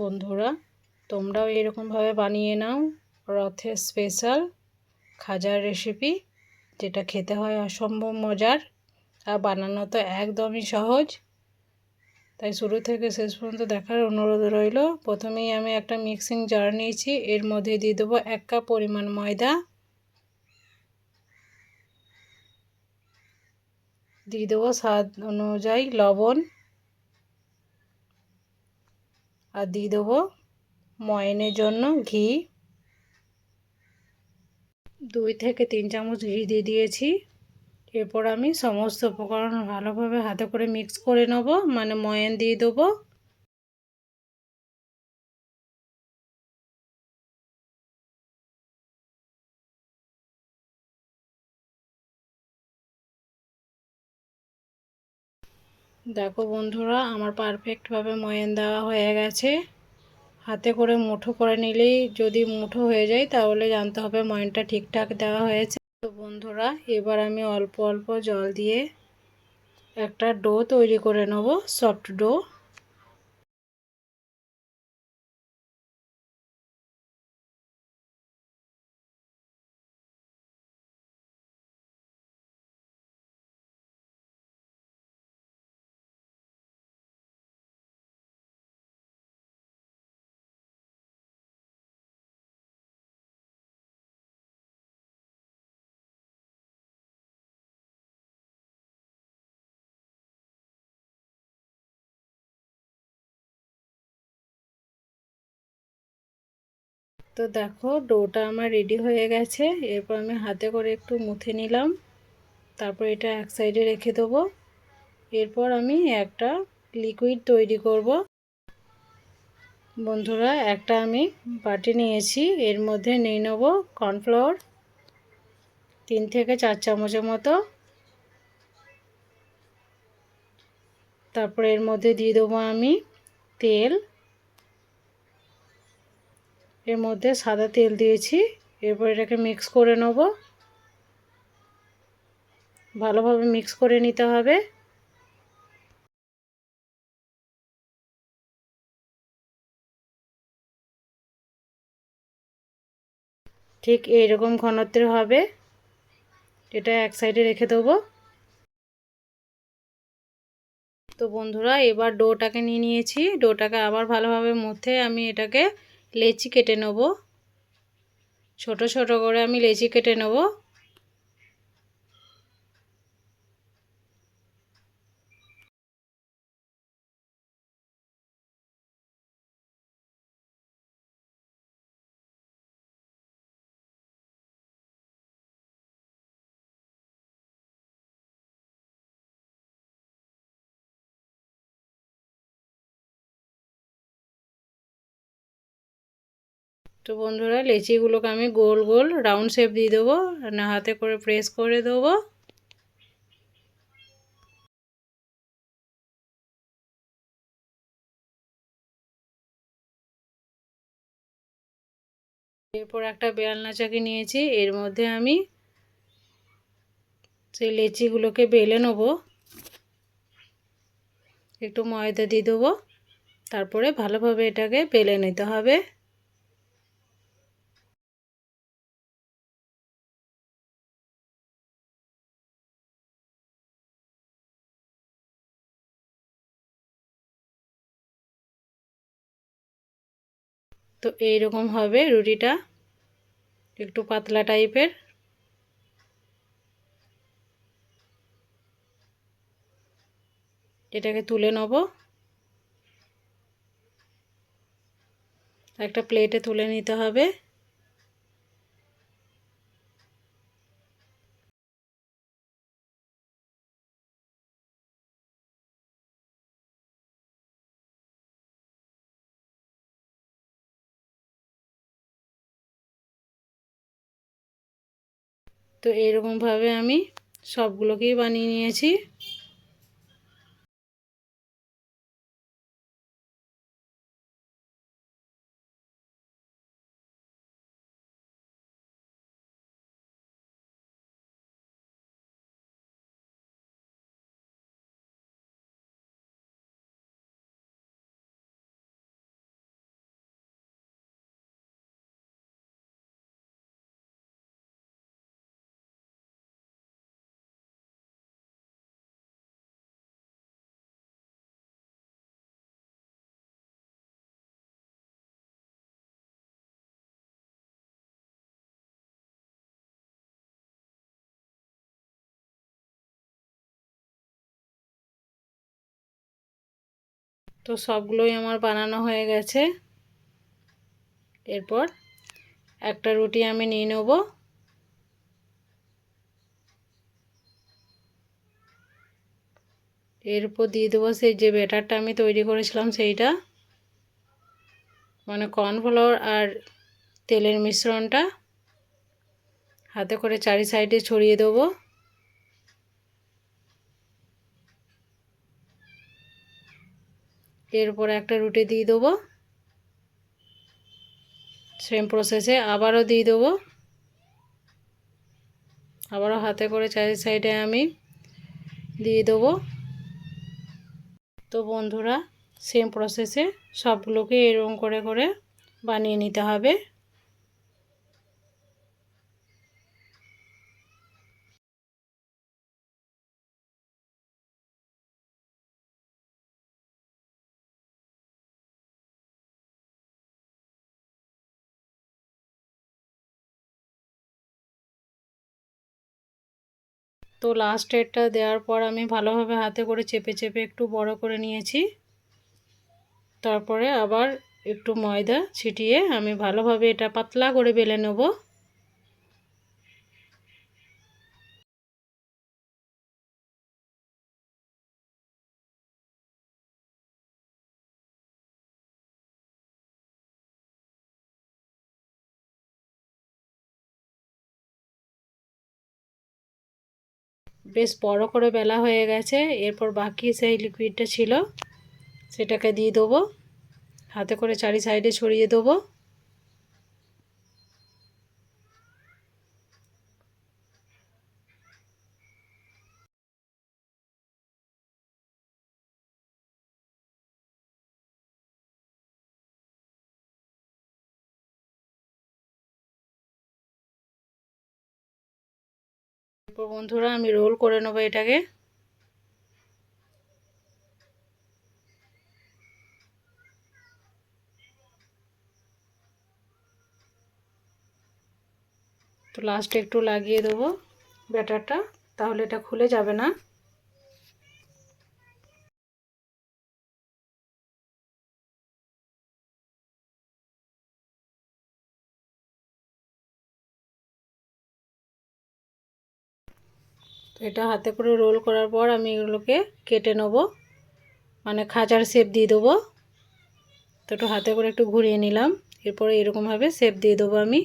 বন্ধুরা, তোমরাও এরকমভাবে বানিয়ে নাও রথের স্পেশাল খাজার রেসিপি যেটা খেতে হয় অসম্ভব মজার আর বানানো তো একদমই সহজ। তাই শুরু থেকে শেষ পর্যন্ত দেখার অনুরোধ রইল, প্রথমেই আমি একটা মিক্সিং জার নিয়েছি, এর মধ্যে দিয়ে দেবো এক কাপ পরিমাণ ময়দা। দিয়ে দেবো স্বাদ অনুযায়ী লবণ। আর দিয়ে দেবো ময়নের জন্য ঘি। দুই থেকে তিন চামচ ঘি দিয়ে দিয়েছি। এরপর আমি সমস্ত উপকরণ ভালোভাবে হাতে করে মিক্স করে নেব। মানে ময়ন দিয়ে দেবো। দেখো বন্ধুরা, আমার পারফেক্টভাবে ময়ান দেওয়া হয়ে গেছে। হাতে করে মুঠো করে নিলেই যদি মুঠো হয়ে যায়, তাহলে জানতে হবে ময়নটা ঠিকঠাক দেওয়া হয়েছে। তো বন্ধুরা, এবার আমি অল্প অল্প জল দিয়ে একটা ডো তৈরি করে নেব সফট ডো। তো দেখো ডোটা আমার রেডি হয়ে গেছে। এরপর আমি হাতে করে একটু মুথে নিলাম। তারপর এটা এক সাইডে রেখে দেবো। এরপর আমি একটা লিকুইড তৈরি করব। বন্ধুরা, একটা আমি বাটি নিয়েছি। এর মধ্যে নিয়ে নেব কর্নফ্লাওয়ার তিন থেকে চার চামচের মতো। তারপর এর মধ্যে দিয়ে দেবো আমি তেল। এর মধ্যে সাদা তেল দিয়েছি, এরপর এটাকে মিক্স করে নেব। ভালোভাবে মিক্স করে নিতে হবে। ঠিক এইরকম ঘনত্বের হবে। এটা এক সাইডে রেখে দেবো। তো বন্ধুরা, এবার ডোটাকে নিয়ে নিয়েছি। ডোটাকে আবার ভালোভাবে মধ্যে আমি এটাকে লেচি কেটে নেব। ছোট ছোট করে আমি লেচি কেটে নেব। তো বন্ধুরা, লেচিগুলোকে আমি গোল গোল রাউন্ড শেপ দিয়ে দেবো না হাতে করে প্রেস করে দেবো। এরপর একটা বেলনা চাকি নিয়েছি, এর মধ্যে আমি সেই লেচিগুলোকে বেলে নেব। একটু ময়দা দিয়ে দেবো, তারপরে ভালোভাবে এটাকে বেলে নিতে হবে। তো এইরকম হবে রুটিটা, একটু পাতলা টাইপের। এটাকে তুলে নেব। একটা প্লেটে তুলে নিতে হবে। তো এরকমভাবে আমি সবগুলোকেই বানিয়ে নিয়েছি। তো সবগুলোই আমার বানানো হয়ে গেছে। এরপর একটা রুটি আমি নিয়ে নেব। এর উপর দিয়ে দেবো সেই যে ব্যাটারটা আমি তৈরি করেছিলাম সেইটা। মানে কর্নফ্লাওয়ার আর তেলের মিশ্রণটা। হাতে করে চারি সাইডে ছড়িয়ে দেবো। এরপর একটা রুটি দিয়ে দেবো। সেম প্রসেসে আবারও দিয়ে দেবো। আবারও হাতে করে চারি সাইডে আমি দিয়ে দেবো। তো বন্ধুরা সেম প্রসেসে সবগুলোকে এরম করে করে বানিয়ে নিতে হবে। তো লাস্ট এডটা দেওয়ার পর আমি ভালোভাবে হাতে করে চেপে চেপে একটু বড় করে নিয়েছি। তারপরে আবার একটু ময়দা ছিটিয়ে আমি ভালোভাবে এটা পাতলা করে বেলে নেব। বেশ বড় করে বেলা হয়ে গেছে, এরপর বাকি সেই লিকুইডটা ছিল, সেটাকে দিয়ে দেবো, হাতে করে চারি সাইডে ছড়িয়ে দেবো এরপর বন্ধুরা, আমি রোল করে নেব এটাকে। তো লাস্টে একটু লাগিয়ে দেবো ব্যাটারটা, তাহলে এটা খুলে যাবে না। এটা হাতে করে রোল করার পর আমি এগুলোকে কেটে নেব। মানে খাঁচার শেপ দিয়ে দেবো। তো একটু হাতে করে একটু ঘুরিয়ে নিলাম। এরপরে এরকমভাবে শেপ দিয়ে দেবো আমি।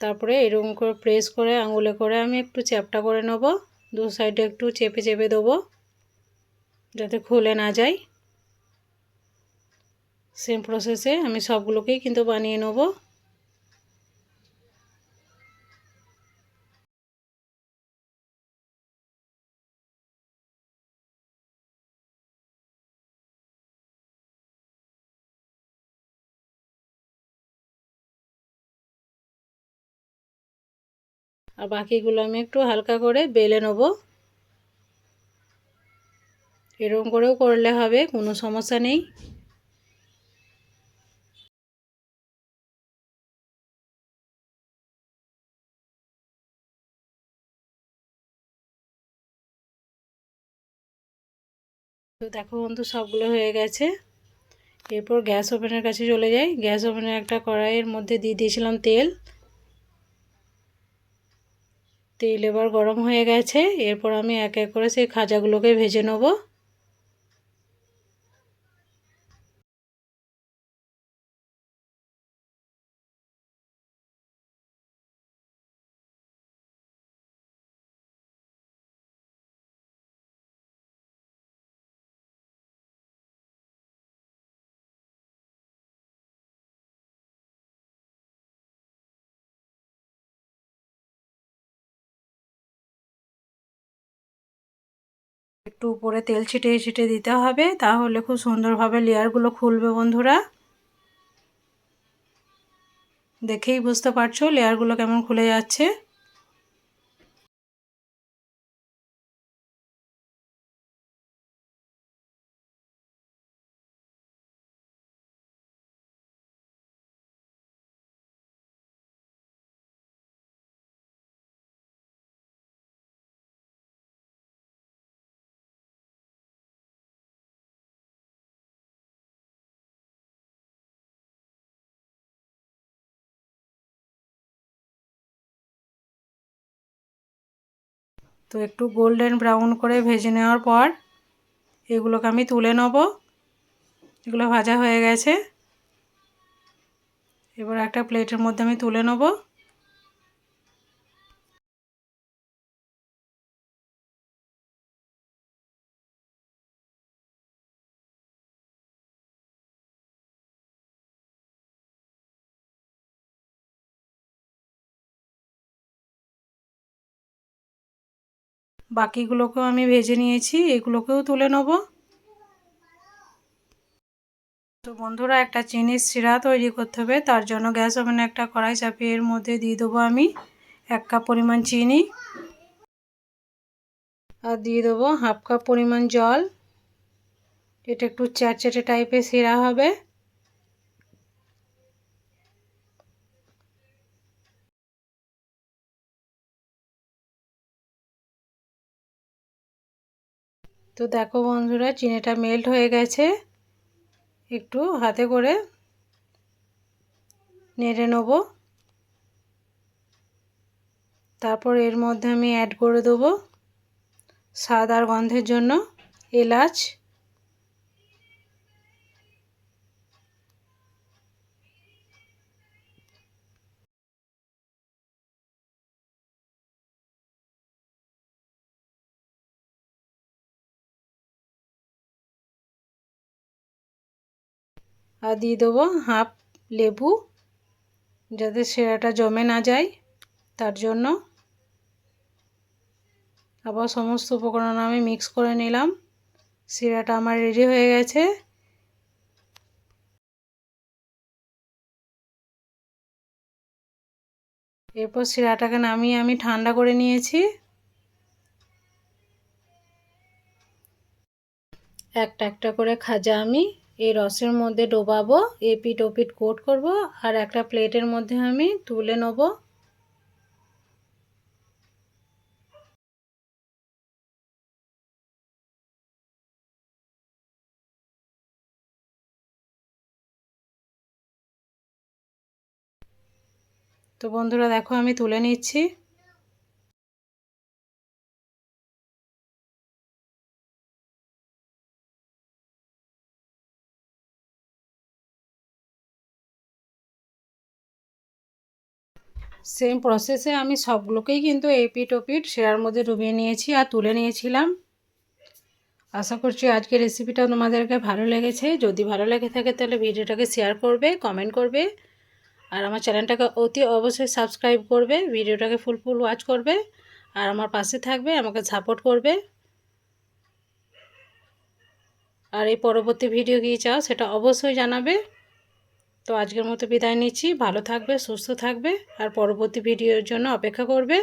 তারপরে এরকম করে প্রেস করে, আঙুলে করে আমি একটু চ্যাপটা করে নেব। দু সাইডে একটু চেপে চেপে দেবো, যাতে খুলে না যায়। সেম প্রসেসে আমি সবগুলোকেই কিন্তু বানিয়ে নেব। আর বাকিগুলো আমি একটু হালকা করে বেলে নেব। এরকম করেও করলে হবে, কোনো সমস্যা নেই। তো দেখো বন্ধু, সবগুলো হয়ে গেছে। এরপর গ্যাস ওভেনের কাছে চলে যাই। গ্যাস ওভেনের একটা কড়াইয়ের মধ্যে দিয়ে দিয়েছিলাম তেল। তেল এবার গরম হয়ে গেছে। এরপর আমি এক এক করে সেই খাজাগুলোকে ভেজে নেব। একটু উপরে তেল ছিটিয়ে ছিটিয়ে দিতে হবে, তাহলে খুব সুন্দরভাবে লেয়ারগুলো খুলবে বন্ধুরা। দেখেই বুঝতে পারছ লেয়ারগুলো কেমন খুলে যাচ্ছে। তো একটু গোল্ডেন ব্রাউন করে ভেজে নেওয়ার পর এগুলোকে আমি তুলে নেব। এগুলো ভাজা হয়ে গেছে। এবার একটা প্লেটের মধ্যে আমি তুলে নেব। বাকিগুলোকেও আমি ভেজে নিয়েছি, এগুলোকেও তুলে নেব। তো বন্ধুরা, একটা চিনির শিরা তৈরি করতে হবে, তার জন্য গ্যাস ওভেনে একটা কড়াই চাপিয়ে এর মধ্যে দিয়ে দেবো আমি এক কাপ পরিমাণ চিনি আর দিয়ে দেবো হাফ কাপ পরিমাণ জল। এটা একটু চ্যাটচ্যাটে টাইপের শিরা হবে। তো দেখো বন্ধুরা, চিনিটা মেল্ট হয়ে গেছে। একটু হাতে করে নেড়ে নেব। তারপর এর মধ্যে আমি অ্যাড করে দেবো স্বাদ আর গন্ধের জন্য এলাচ। আর দিয়ে দেবো হাফ লেবু যাতে সেরাটা জমে না যায়, তার জন্য আবার সমস্ত উপকরণ আমি মিক্স করে নিলাম। শিরাটা আমার রেডি হয়ে গেছে। এরপর শিরাটাকে নামিয়ে আমি ঠান্ডা করে নিয়েছি। একটা একটা করে খাজা আমি এই রসের মধ্যে ডোবাবো, এপিট ওপিট কোট করব, আর একটা প্লেটের মধ্যে আমি তুলে নেব। তো বন্ধুরা দেখো আমি তুলে নিচ্ছি। সেম প্রসেসে আমি সবগুলোকেই কিন্তু এপিট ওপিট সেরার মধ্যে ডুবিয়ে নিয়েছি আর তুলে নিয়েছিলাম। আশা করছি আজকের রেসিপিটা তোমাদেরকে ভালো লেগেছে। যদি ভালো লেগে থাকে তাহলে ভিডিওটাকে শেয়ার করবে কমেন্ট করবে আর আমার চ্যানেলটাকে অতি অবশ্যই সাবস্ক্রাইব করবে, ভিডিওটাকে ফুল ফুল ওয়াচ করবে আর আমার পাশে থাকবে, আমাকে সাপোর্ট করবে। আর এই পরবর্তী ভিডিও কী চাও সেটা অবশ্যই জানাবে। তো আজকের মতো বিদায় নিচ্ছি। ভালো থাকবে, সুস্থ থাকবে, আর পরবর্তী ভিডিওর জন্য অপেক্ষা করবে।